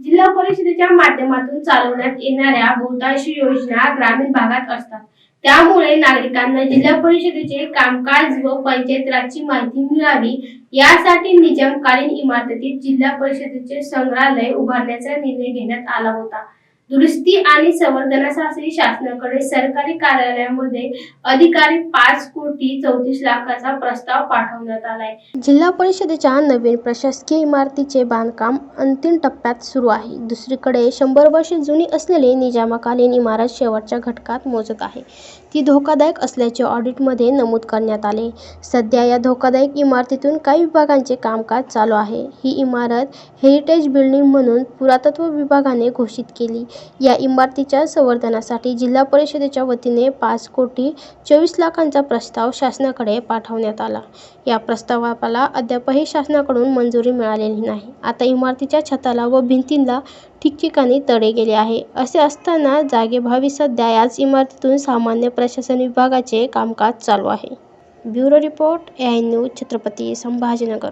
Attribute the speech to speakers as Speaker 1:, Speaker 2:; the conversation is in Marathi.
Speaker 1: जिल्हा परिषदेच्या माध्यमातून चालवण्यात येणाऱ्या बहुतांश योजना ग्रामीण भागात असतात. त्यामुळे नागरिकांना जिल्हा परिषदेचे कामकाज व पंचायत राजची माहिती मिळावी यासाठी निजामकालीन इमारतीत जिल्हा परिषदेचे संग्रहालय उभारण्याचा निर्णय घेण्यात आला होता. दुरुस्ती आणि संवर्धनासाठी शासनाकडे सरकारी कार्यालयामध्ये अधिकारी पाच कोटी चौतीस लाखाचा प्रस्ताव पाठवण्यात आलाय. जिल्हा परिषदेच्या नवीन प्रशासकीय इमारतीचे बांधकाम अंतिम टप्प्यात सुरू आहे. दुसरीकडे शंभर वर्षे जुनी असलेली निजामाकालीन इमारत शेवटच्या घटकात मोजत आहे. ती धोकादायक असल्याचे ऑडिटमध्ये नमूद करण्यात आले. सध्या या धोकादायक इमारतीतून काही विभागांचे कामकाज चालू आहे. ही इमारत हेरिटेज बिल्डिंग म्हणून पुरातत्व विभागाने घोषित केली. या इमारतीच्या संवर्धनासाठी जिल्हा परिषदेच्या वतीने पाच कोटी चोवीस लाखांचा प्रस्ताव शासनाकडे पाठवण्यात आला. या प्रस्तावाला अद्यापही शासनाकडून मंजुरी मिळालेली नाही. आता इमारतीच्या छताला व भिंतींना ठिकठिकाणी तडे गेले आहे. असे असताना जागेभावी सध्या याच इमारतीतून सामान्य प्रशासन विभागाचे कामकाज चालू आहे. Bureau report A I news Chhatrapati Sambhajinagar.